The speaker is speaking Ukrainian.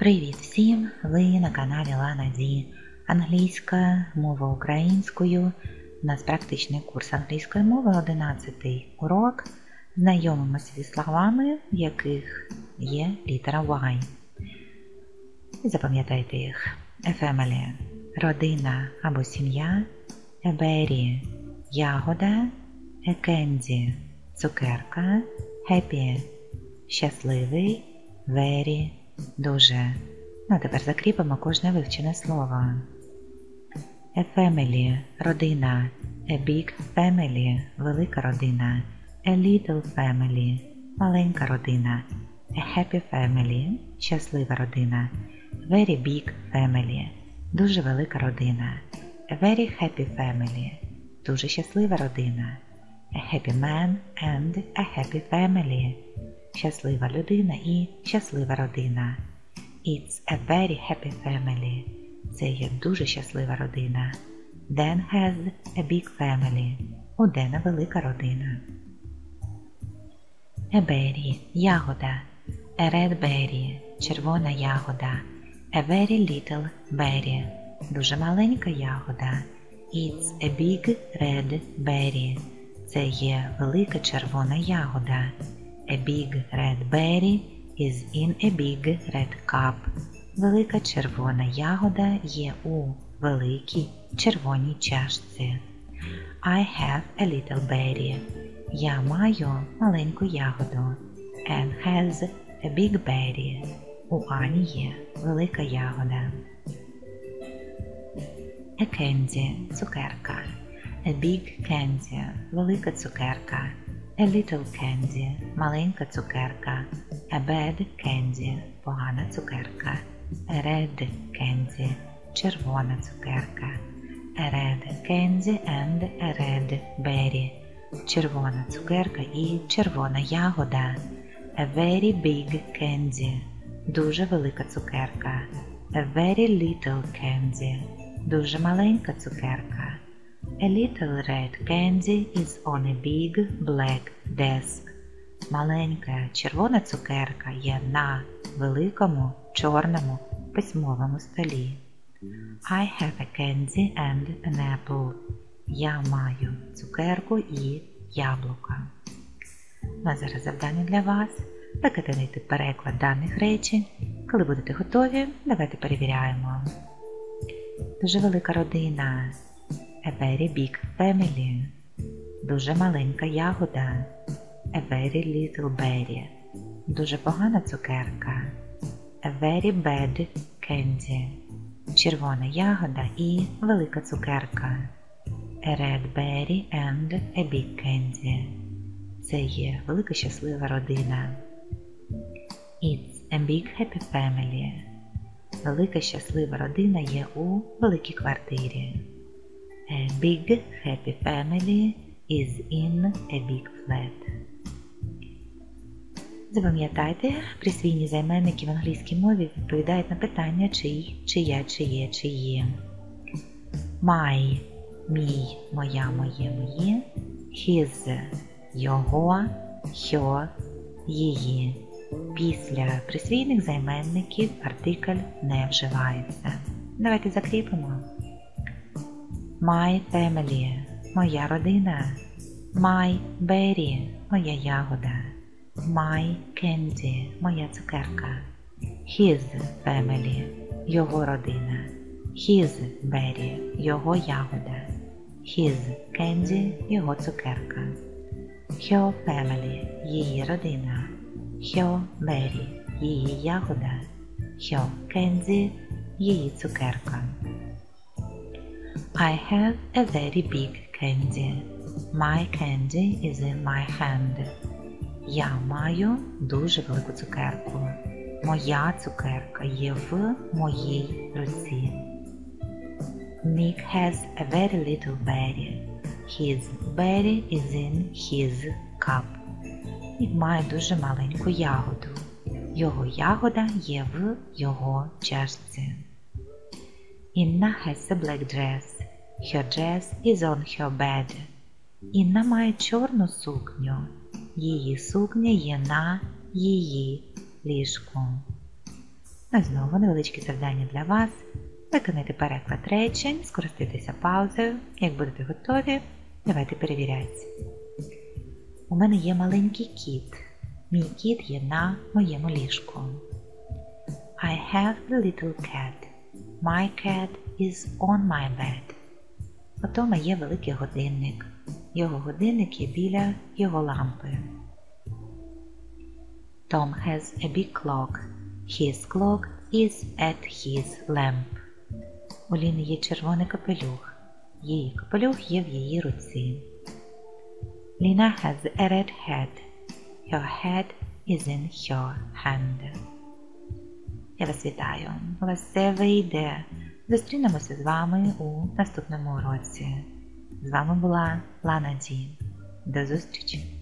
Привіт всім! Ви на каналі Лана Ді. Англійська мова українською. У нас практичний курс англійської мови, 11 урок. Знайомимося зі словами, в яких є літера Y. Запам'ятайте їх. A family – родина або сім'я, A berry – ягода, A candy – цукерка, Happy – щасливий, Very – дуже. Ну, тепер закріпимо кожне вивчене слово. A family – родина, A big family – велика родина, A little family – маленька родина, A happy family – щаслива родина, Very big family – дуже велика родина, A very happy family – дуже щаслива родина, A happy man and a happy family – щаслива людина і щаслива родина. It's a very happy family. Це є дуже щаслива родина. Dan has a big family. У Дена велика родина. A berry – ягода. A red berry – червона ягода. A very little berry – дуже маленька ягода. It's a big red berry. Це є велика червона ягода. A big red berry is in a big red cup. Велика червона ягода є у великій червоній чашці. I have a little berry. Я маю маленьку ягоду. Anne has a big berry. У Ані є велика ягода. A candy – цукерка. A big candy – велика цукерка. A little candy – маленька цукерка. A bad candy – погана цукерка. A red candy – червона цукерка. A red candy and a red berry – червона цукерка і червона ягода. A very big candy – дуже велика цукерка. A very little candy – дуже маленька цукерка. A little red candy is on a big black desk. Маленька червона цукерка є на великому чорному письмовому столі. I have a candy and an apple. Я маю цукерку і яблука. Ну а зараз завдання для вас. Виконайте переклад даних речень. Коли будете готові, давайте перевіряємо. Дуже велика родина. A very big family. Дуже маленька ягода. A very little berry. Дуже погана цукерка. A very bad candy. Червона ягода і велика цукерка. A red berry and a big candy. Це є велика щаслива родина. It's a big happy family. Велика щаслива родина є у великій квартирі. A big happy family is in a big flat. Запам'ятайте, присвійні займенники в англійській мові відповідають на питання чий, чия, чиє, чиї. My – мій, моя, моє, моє. His – його, her – її. Після присвійних займенників артикль не вживається. Давайте закріпимо. My family – моя родина. My berry – моя ягода. My candy – моя цукерка. His family – його родина. His berry – його ягода. His candy – його цукерка. Her family – її родина. Her berry – її ягода. Her candy – її цукерка. I have a very big candy. My candy is in my hand. Я маю дуже велику цукерку. Моя цукерка є в моїй руці. Nick has a very little berry. His berry is in his cup. Нік має дуже маленьку ягоду. Його ягода є в його чашці. Інна has a black dress. Her dress is on her bed. Інна має чорну сукню. Її сукня є на її ліжку. Ну і знову невеличке завдання для вас. Виконайте переклад речень, скористайтеся паузою. Як будете готові, давайте перевіряйте. У мене є маленький кіт. Мій кіт є на моєму ліжку. I have a little cat. My cat is on my bed. У Тома є великий годинник. Його годинник є біля його лампи. Tom has a big clock. His clock is at his lamp. У Ліни є червоний капелюх. Її капелюх є в її руці. Lina has a red hat. Her hat is in her hand. Я вас вітаю. У вийде. Зустрінемося з вами у наступному уроці. З вами була Лана Ді. До зустрічі!